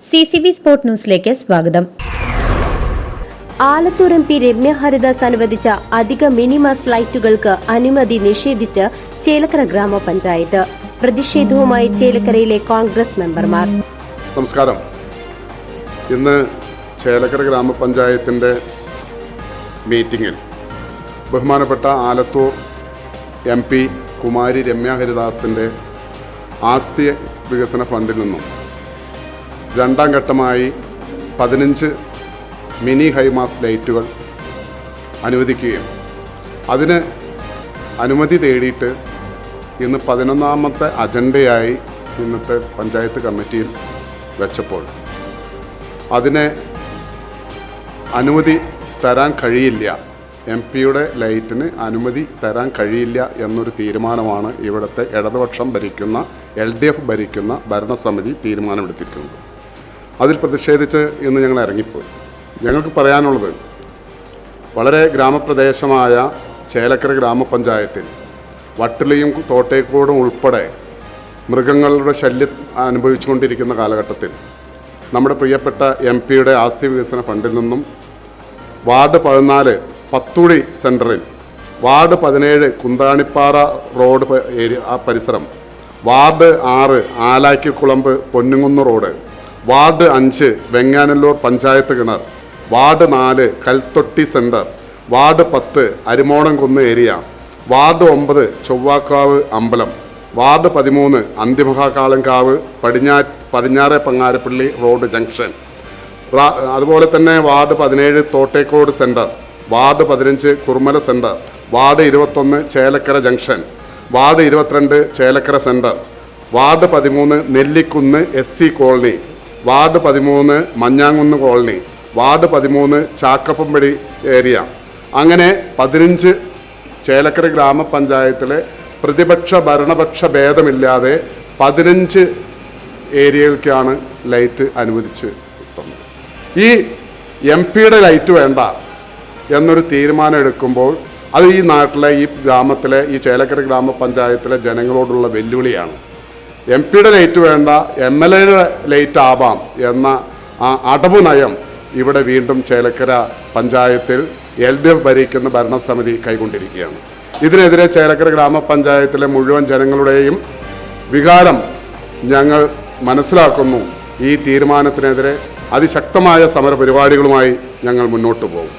C C V sport ന്യൂസിലേക്ക് സ്വാഗതം. Alathur M P Ramya Haridas അനുവദിച്ച അധിക മിനിമാസ് ലൈറ്റുകൾക്ക് അനുമതി നിഷേധിച്ച് ചേലക്കര ഗ്രാമപഞ്ചായത്ത്. പ്രതിഷേധവുമായി ചേലക്കരയിലെ കോൺഗ്രസ് മെമ്പർമാർ. നമസ്കാരം. ഇന്ന് ചേലക്കര ഗ്രാമപഞ്ചായത്തിന്റെ മീറ്റിംഗിൽ ബഹുമാനപ്പെട്ട ആലത്തൂർ എം പി കുമാരി രമ്യ ഹരിദാസിന്റെ ആസ്തി വികസന ഫണ്ടിൽ നിന്നും രണ്ടാം ഘട്ടമായി പതിനഞ്ച് മിനി ഹൈമാസ് ലൈറ്റുകൾ അനുവദിക്കുകയും അതിന് അനുമതി തേടിയിട്ട് ഇന്ന് പതിനൊന്നാമത്തെ അജണ്ടയായി ഇന്നത്തെ പഞ്ചായത്ത് കമ്മിറ്റിയിൽ വെച്ചപ്പോൾ അതിനെ അനുമതി തരാൻ കഴിയില്ല. എം പിയുടെ ലൈറ്റിന് അനുമതി തരാൻ കഴിയില്ല എന്നൊരു തീരുമാനമാണ് ഇവിടുത്തെ ഇടതുപക്ഷം ഭരിക്കുന്ന എൽ ഡി എഫ് ഭരിക്കുന്ന ഭരണസമിതി തീരുമാനമെടുത്തിരിക്കുന്നത്. അതിൽ പ്രതിഷേധിച്ച് ഇന്ന് ഞങ്ങൾ ഇറങ്ങിപ്പോയി. ഞങ്ങൾക്ക് പറയാനുള്ളത് വളരെ ഗ്രാമപ്രദേശമായ ചേലക്കര ഗ്രാമപഞ്ചായത്തിൽ വട്ടിലിയും തോട്ടേക്കോടും ഉൾപ്പെടെ മൃഗങ്ങളുടെ ശല്യം അനുഭവിച്ചുകൊണ്ടിരിക്കുന്ന കാലഘട്ടത്തിൽ നമ്മുടെ പ്രിയപ്പെട്ട എം പിയുടെ ആസ്തി വികസന ഫണ്ടിൽ നിന്നും വാർഡ് പതിനാല് പത്തുടി സെന്ററിൽ വാർഡ് പതിനേഴ് കുന്താണിപ്പാറ റോഡ് ഏരിയ ആ പരിസരം വാർഡ് ആറ് ആലാക്കിക്കുളമ്പ് പൊന്നുങ്ങുന്ന് റോഡ് വാർഡ് അഞ്ച് വെങ്ങാനല്ലൂർ പഞ്ചായത്ത് കിണർ. വാർഡ് നാല് കൽത്തൊട്ടി സെന്റർ വാർഡ് പത്ത് അരിമോണംകുന്ന് ഏരിയ. വാർഡ് ഒമ്പത് ചൊവ്വാക്കാവ് അമ്പലം. വാർഡ് പതിമൂന്ന് അന്തിമഹാകാളങ്കാവ് പടിഞ്ഞാ പടിഞ്ഞാറെ പങ്ങാരപ്പള്ളി റോഡ് ജംഗ്ഷൻ. അതുപോലെ തന്നെ വാർഡ് പതിനേഴ് തോട്ടേക്കോട് സെന്റർ വാർഡ് പതിനഞ്ച് കുറുമല സെന്റർ വാർഡ് ഇരുപത്തൊന്ന് ചേലക്കര ജംഗ്ഷൻ. വാർഡ് ഇരുപത്തിരണ്ട് ചേലക്കര സെന്റർ വാർഡ് പതിമൂന്ന് നെല്ലിക്കുന്ന് എസ് കോളനി. വാർഡ് പതിമൂന്ന് മഞ്ഞാങ്കുന്ന് കോളനി വാർഡ് പതിമൂന്ന് ചാക്കപ്പമ്പടി ഏരിയ. അങ്ങനെ പതിനഞ്ച് ചേലക്കര ഗ്രാമപഞ്ചായത്തിലെ പ്രതിപക്ഷ ഭരണപക്ഷ ഭേദമില്ലാതെ പതിനഞ്ച് ഏരിയകൾക്കാണ് ലൈറ്റ് അനുവദിച്ച് തന്നത്. ഈ എം പിയുടെ ലൈറ്റ് വേണ്ട എന്നൊരു തീരുമാനം എടുക്കുമ്പോൾ അത് ഈ നാട്ടിലെ ഈ ഗ്രാമത്തിലെ ഈ ചേലക്കര ഗ്രാമപഞ്ചായത്തിലെ ജനങ്ങളോടുള്ള വെല്ലുവിളിയാണ്. എം പിയുടെ ലൈറ്റ് വേണ്ട എം എൽ എയുടെ ലൈറ്റ് ആവാം എന്ന ആ അടവ് നയം ഇവിടെ വീണ്ടും ചേലക്കര പഞ്ചായത്തിൽ എൽ ഡി എഫ് ഭരിക്കുന്ന ഭരണസമിതി കൈകൊണ്ടിരിക്കുകയാണ്. ഇതിനെതിരെ ചേലക്കര ഗ്രാമപഞ്ചായത്തിലെ മുഴുവൻ ജനങ്ങളുടെയും വികാരം ഞങ്ങൾ മനസ്സിലാക്കുന്നു. ഈ തീരുമാനത്തിനെതിരെ അതിശക്തമായ സമരപരിപാടികളുമായി ഞങ്ങൾ മുന്നോട്ട് പോകും.